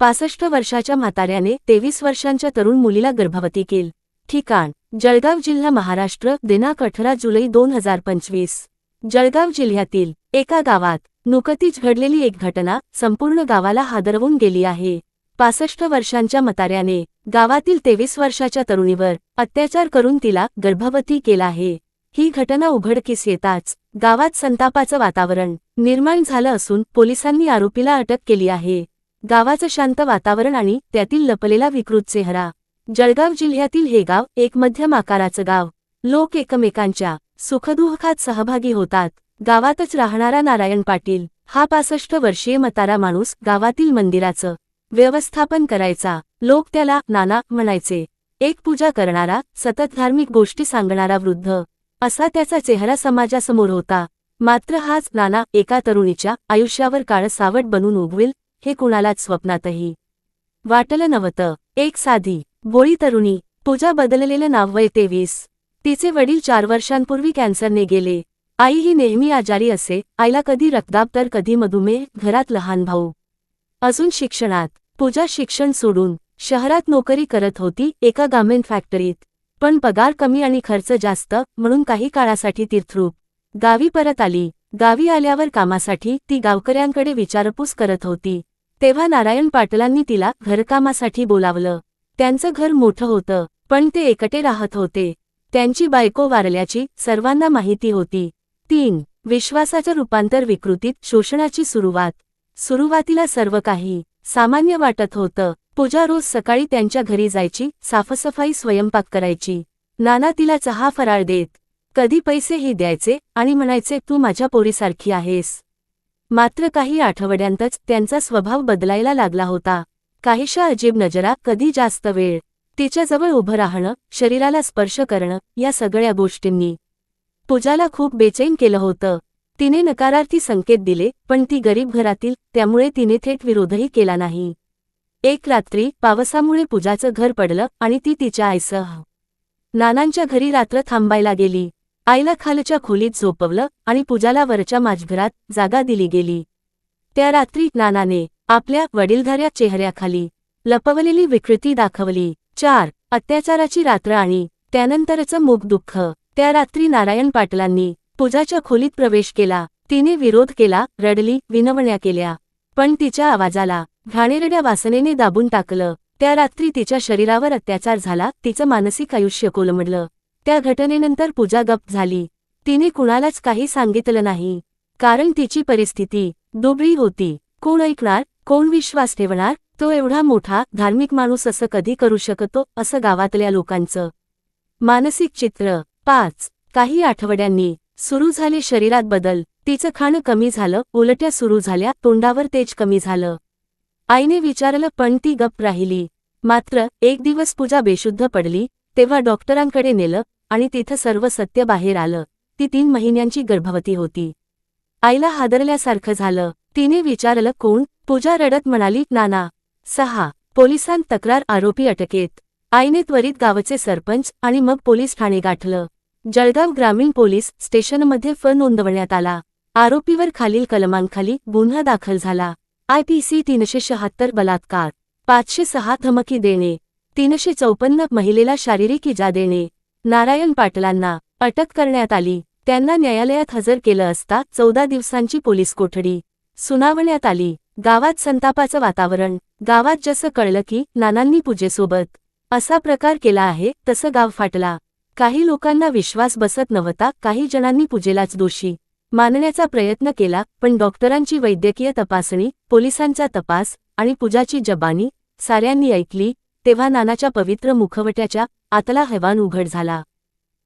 पासष्ट वर्षाच्या म्हाताऱ्याने तेवीस वर्षांच्या तरुण मुलीला गर्भवती केल. ठिकाण जळगाव जिल्हा महाराष्ट्र दिनांक अठरा जुलै दोन हजार पंचवीस. जळगाव जिल्ह्यातील एका गावात नुकतीच घडलेली एक घटना संपूर्ण गावाला हादरवून गेली आहे. पासष्ट वर्षांच्या मताऱ्याने गावातील तेवीस वर्षाच्या तरुणीवर अत्याचार करून तिला गर्भवती केला आहे. ही घटना उघडकीस येताच गावात संतापाचं वातावरण निर्माण झालं असून पोलिसांनी आरोपीला अटक केली आहे. गावाचं शांत वातावरण आणि त्यातील लपलेला विकृत चेहरा. जळगाव जिल्ह्यातील हे गाव एक मध्यम आकाराचं गाव. लोक एकमेकांच्या सुखदुःखात सहभागी होतात. गावातच राहणारा नारायण पाटील हा पासष्ट वर्षीय मतारा माणूस गावातील मंदिराचं व्यवस्थापन करायचा. लोक त्याला नाना म्हणायचे. एक पूजा करणारा सतत धार्मिक गोष्टी सांगणारा वृद्ध असा त्याचा चेहरा समाजासमोर होता. मात्र हाच नाना एका तरुणीच्या आयुष्यावर काळसावट बनून उगवेल हे कुणालाच स्वप्नातही वाटलं नव्हतं. एक साधी बोळी तरुणी पूजा बदललेलं नाव वय तेवीस. तिचे वडील चार वर्षांपूर्वी कॅन्सरने गेले. आई ही नेहमी आजारी असे आईला कधी रक्तदाब तर कधी मधुमेह घरात लहान भाऊ. अजून शिक्षणात पूजा शिक्षण सोडून शहरात नोकरी करत होती एका गार्मेंट फॅक्टरीत पण पगार कमी आणि खर्च जास्त म्हणून काही काळासाठी तीर्थरूप. गावी परत आली. गावी आल्यावर कामासाठी ती गावकऱ्यांकडे विचारपूस करत होती. तेव्हा नारायण पाटलांनी तिला घरकामासाठी बोलावलं. त्यांचं घर मोठं होतं पण ते एकटे राहत होते. त्यांची बायको वारल्याची सर्वांना माहिती होती. तीन विश्वासाचं रूपांतर विकृतीत शोषणाची सुरुवात. सुरुवातीला सर्व काही सामान्य वाटत होतं. पूजा रोज सकाळी त्यांच्या घरी जायची साफसफाई स्वयंपाक करायची. नाना तिला चहा फराळ देत कधी पैसेही द्यायचे आणि म्हणायचे तू माझ्या पोरीसारखी आहेस. मात्र काही आठवड्यांतच त्यांचा स्वभाव बदलायला लागला होता. काहीशा अजीब नजरा कधी जास्त वेळ तिच्याजवळ उभं राहणं शरीराला स्पर्श करणं या सगळ्या गोष्टींनी पूजाला खूप बेचैन केलं होतं. तिने नकारार्थी संकेत दिले पण ती गरीब घरातील त्यामुळे तिने थेट विरोधही केला नाही. एक रात्री पावसामुळे पूजाचं घर पडलं आणि ती तिच्या आईसह नानांच्या घरी रात्र थांबायला गेली. आईला खालच्या खोलीत झोपवलं आणि पूजाला वरच्या माझघरात जागा दिली गेली. त्या रात्री नानाने आपल्या वडीलधाऱ्या चेहऱ्याखाली लपवलेली विकृती दाखवली. चार अत्याचाराची रात्र आणि त्यानंतरचं मूक दुःख. त्या रात्री नारायण पाटलांनी पूजाच्या खोलीत प्रवेश केला. तिने विरोध केला रडली विनवण्या केल्या. पण तिच्या आवाजाला घाणेरड्या वासनेने दाबून टाकलं. त्या रात्री तिच्या शरीरावर अत्याचार झाला तिचं मानसिक आयुष्य कोलमडलं. त्या घटनेनंतर पूजा गप्प झाली. तिने कुणालाच काही सांगितलं नाही. कारण तिची परिस्थिती दुबळी होती. कोण ऐकणार? कोण विश्वास ठेवणार? तो एवढा मोठा धार्मिक माणूस असं कधी करू शकतो असं गावातल्या लोकांचं? मानसिक चित्र. पाच. काही आठवड्यांनी सुरू झाले शरीरात बदल. तिचं खाणं कमी झालं उलट्या सुरू झाल्या तोंडावर तेज कमी झालं. आईने विचारलं पण ती गप्प राहिली. मात्र एक दिवस पूजा बेशुद्ध पडली तेव्हा डॉक्टरांकडे नेलं आणि तिथं सर्व सत्य बाहेर आलं. ती तीन महिन्यांची गर्भवती होती. आईला हादरल्यासारखं झालं. तिने विचारलं कोण? पूजा रडत म्हणाली नाना. सहा. पोलिसांत तक्रार आरोपी अटकेत. आईने त्वरित गावचे सरपंच आणि मग पोलीस ठाणे गाठलं. जळगाव ग्रामीण पोलीस स्टेशनमध्ये फ नोंदवण्यात आला. आरोपीवर खालील कलमांखाली गुन्हा दाखल झाला. आयपीसी तीनशे शहात्तर बलात्कार पाचशे सहा धमकी देणे तीनशे चौपन्न महिलेला शारीरिक इजा देणे नारायण पाटलांना अटक करण्यात आली. त्यांना न्यायालयात हजर केलं असता चौदा दिवसांची पोलीस कोठडी सुनावण्यात आली. गावात संतापाचं वातावरण गावात जसं कळलं की नानांनी पूजेसोबत असा प्रकार केला आहे तसं गाव फाटला. काही लोकांना विश्वास बसत नव्हता काही जणांनी पूजेलाच दोषी मानण्याचा प्रयत्न केला पण डॉक्टरांची वैद्यकीय तपासणी पोलिसांचा तपास आणि पूजाची जबानी साऱ्यांनी ऐकली तेव्हा नानाच्या पवित्र मुखवट्याच्या आतला हैवान उघड झाला.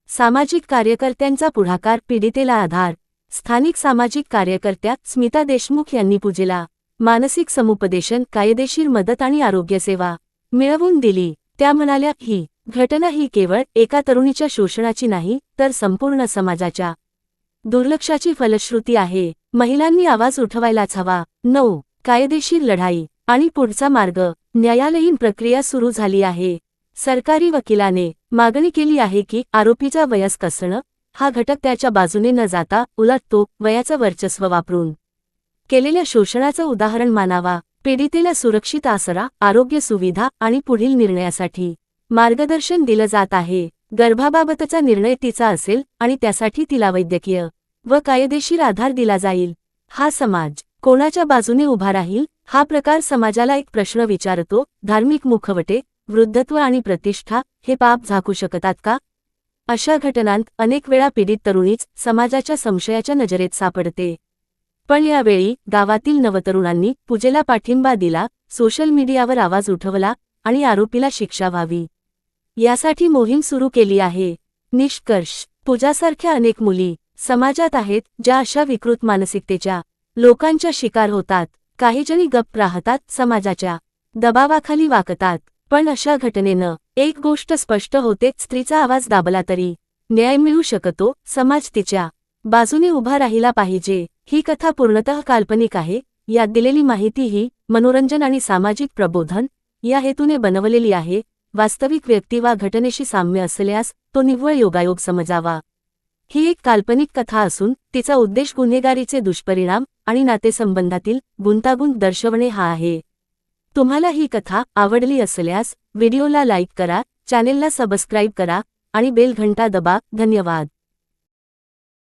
सामाजिक कार्यकर्त्यांचा पुढाकार पीडितेला आधार. स्थानिक सामाजिक कार्यकर्त्या स्मिता देशमुख यांनी पूजेला. मानसिक समुपदेशन कायदेशीर मदत आणि आरोग्यसेवा मिळवून दिली. त्या म्हणाल्या ही घटना ही केवळ एका तरुणीच्या शोषणाची नाही तर संपूर्ण समाजाच्या. दुर्लक्षाची फलश्रुती आहे. महिलांनी आवाज उठवायलाच हवा. नऊ. कायदेशीर लढाई. आणि पुढचा मार्ग. न्यायालयीन प्रक्रिया सुरू झाली आहे. सरकारी वकिलाने मागणी केली आहे की आरोपीचा वयस्क असणं हा घटक त्याच्या बाजूने न जाता उलट तो वयाचं वर्चस्व वापरून केलेल्या शोषणाचं उदाहरण मानावा. पीडितेला सुरक्षित आसरा आरोग्य सुविधा आणि पुढील निर्णयासाठी मार्गदर्शन दिलं जात आहे. गर्भाबाबतचा निर्णय तिचा असेल आणि त्यासाठी तिला वैद्यकीय व कायदेशीर आधार दिला जाईल. हा समाज कोणाच्या बाजूने उभा राहील? हा प्रकार समाजाला एक प्रश्न विचारतो धार्मिक मुखवटे वृद्धत्व आणि प्रतिष्ठा हे पाप झाकू शकतात का? अशा घटनांत अनेक वेळा पीडित तरुणीच समाजाच्या संशयाच्या नजरेत सापडते. पण यावेळी गावातील नवतरुणांनी पूजेला पाठिंबा दिला सोशल मीडियावर आवाज उठवला आणि आरोपीला शिक्षा व्हावी. यासाठी मोहीम सुरू केली आहे. निष्कर्ष पूजासारख्या अनेक मुली समाजात आहेत ज्या अशा विकृत मानसिकतेच्या लोकांच्या शिकार होतात. काहीजणी गप्प राहतात समाजाच्या दबावाखाली वाकतात पण अशा घटनेनं एक गोष्ट स्पष्ट होते स्त्रीचा आवाज दाबला तरी न्याय मिळू शकतो समाज तिच्या बाजूने उभा राहिला पाहिजे ही कथा पूर्णतः काल्पनिक आहे यात दिलेली माहिती ही मनोरंजन आणि सामाजिक प्रबोधन या हेतूने बनवलेली आहे वास्तविक व्यक्ती वा घटनेशी साम्य असल्यास तो निव्वळ योगायोग समजावा. ही एक काल्पनिक कथा असून तिचा उद्देश गुन्हेगारीचे दुष्परिणाम आणि नातेसंबंधातील गुंतागुंत दर्शवणे हा आहे. तुम्हाला ही कथा आवडली असल्यास व्हिडिओला लाईक करा चॅनेलला सबस्क्राईब करा आणि बेल घंटा दबा. धन्यवाद.